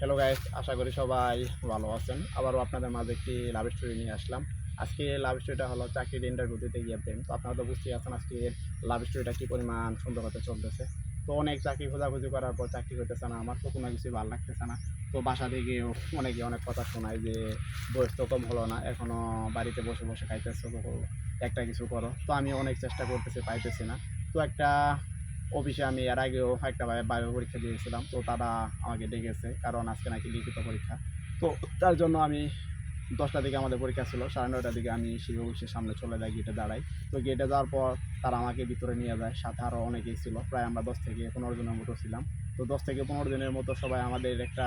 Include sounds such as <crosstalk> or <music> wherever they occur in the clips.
Hello guys আশা করি সবাই ভালো আছেন। আবারও আপনাদের মাঝে একটি লাভ স্টোরি নিয়ে আসলাম। আজকে লাভ স্টোরিটা হলো চাকরির ইন্টারভিউ দিতে গিয়ে প্রেম। তো আপনারা তো বুঝতেই আছেন আজকে লাভ স্টোরিটা কী পরিমাণ সুন্দর হতে চলতেছে। তো অনেক চাকরি খোঁজাখুঁজি করার পর চাকরি হইতেছে না, আমার তো কোনো কিছু ভালো লাগতেছে না। তো বাসা থেকেও অনেকে অনেক কথা শোনায় যে বয়স তো কম হলো না এখনও বাড়িতে বসে বসে খাইতেছো একটা কিছু করো। তো আমি অনেক চেষ্টা করতেছি, পাইতেছি না। তো একটা অফিসে আমি এর আগেও একটা বায়ু পরীক্ষা দিয়েছিলাম, তো তারা আমাকে ডেকেছে, কারণ আজকে নাকি লিখিত পরীক্ষা। তো তার জন্য আমি দশটা দিকে আমাদের পরীক্ষা ছিল, সাড়ে নয়টার দিকে আমি সেই অফিসের সামনে চলে যাই গেটে দাঁড়াই। তো গেটে যাওয়ার পর তারা আমাকে ভিতরে নিয়ে যায়, সাথে আরও অনেকেই ছিল, প্রায় আমরা দশ থেকে পনেরো জনের মতো ছিলাম। তো দশ থেকে পনেরো দিনের মতো সবাই আমাদের একটা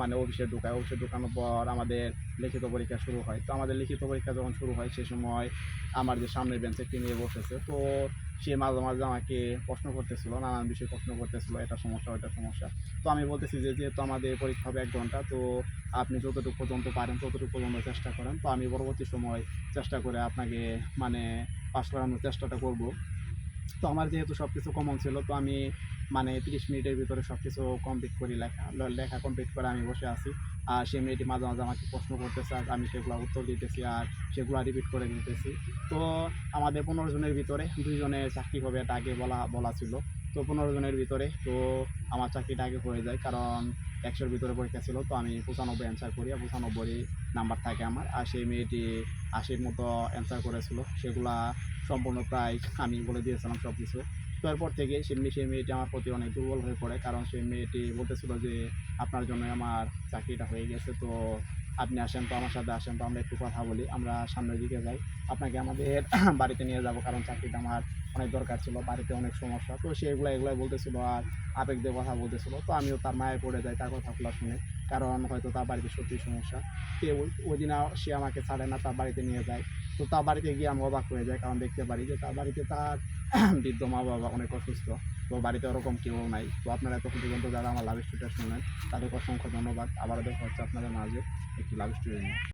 মানে অফিসে ঢুকায়। অফিসে ঢুকানোর পর আমাদের লিখিত পরীক্ষা শুরু হয়। তো আমাদের লিখিত পরীক্ষা যখন শুরু হয়, সে সময় আমার যে সামনের বেঞ্চে মেয়ে বসেছে। তো সে মাঝে মাঝে আমাকে প্রশ্ন করতেছিল, নানান বিষয়ে প্রশ্ন করতেছিল, এটা সমস্যা ওটা সমস্যা। তো আমি বলতেছি যে, যেহেতু আমাদের পরীক্ষা হবে এক ঘণ্টা, তো আপনি যতটুকু পর্যন্ত পারেন, ততটুকু পর্যন্ত চেষ্টা করেন। তো আমি পরবর্তী সময় চেষ্টা করে আপনাকে মানে পাস করানোর চেষ্টাটা করব। তো আমার যেহেতু সব কিছু কমন ছিল, তো আমি মানে তিরিশ মিনিটের ভিতরে সব কিছু কমপ্লিট করি লেখা লেখা কমপ্লিট করে আমি বসে আছি। আর সে মেয়েটি মাঝে মাঝে আমাকে প্রশ্ন করতেছে, আর আমি সেগুলো উত্তর দিতেছি আর সেগুলো রিপিট করে দিতেছি। তো আমাদের পনেরো জনের ভিতরে দুইজনের চাকরি হবে এটা আগে বলা বলা ছিল। তো পনেরো জনের ভিতরে, তো আমার চাকরিটা আগে হয়ে যায় কারণ একশোর ভিতরে পরীক্ষা ছিল, তো আমি পঁচানব্বই অ্যান্সার করি আর পঁচানব্বই নাম্বার থাকে আমার। আর সেই মেয়েটি আশির মতো অ্যান্সার করেছিল, সেগুলা সম্পূর্ণ প্রায় আমি বলে দিয়েছিলাম সব কিছু তো এরপর থেকে সেমনি সেই মেয়েটি আমার প্রতি অনেক দুর্বল হয়ে পড়ে, কারণ সেই মেয়েটি বলতেছিল যে, আপনার জন্য আমার চাকরিটা হয়ে গেছে, তো আপনি আসেন তো আমার সাথে, আসেন তো আমরা একটু কথা বলি, আমরা সামনের দিকে যাই। আপনাকে আমাদের বাড়িতে নিয়ে যাব কারণ চাকরিটা আমার অনেক দরকার ছিল, বাড়িতে অনেক সমস্যা। তো সে এগুলো, এগুলোই বলতেছিল আর আবেগ দিয়ে কথা বলতেছিল। তো আমিও তার মায়ে পড়ে যাই, তার কথাগুলো শুনে। কারণ হয়তো তার বাড়িতে সত্যি সমস্যা। সে ওই দিন সে আমাকে ছাড়ে না, তার বাড়িতে নিয়ে যায়। তো তার বাড়িতে গিয়ে আমি অবাক হয়ে যাই, কারণ দেখতে পারি যে তার বাড়িতে তার <clears throat> বৃদ্ধ মা বাবা অনেক অসুস্থ। তো বাড়িতে ওরকম কেউ নাই। তো আপনারা এতক্ষণ পর্যন্ত যারা আমার লাভ স্টোরিটা শুনলেন তাদেরকে অসংখ্য ধন্যবাদ। আবারও দেখা হচ্ছে আপনাদের মাঝে একটি লাভ স্টোরি নিয়ে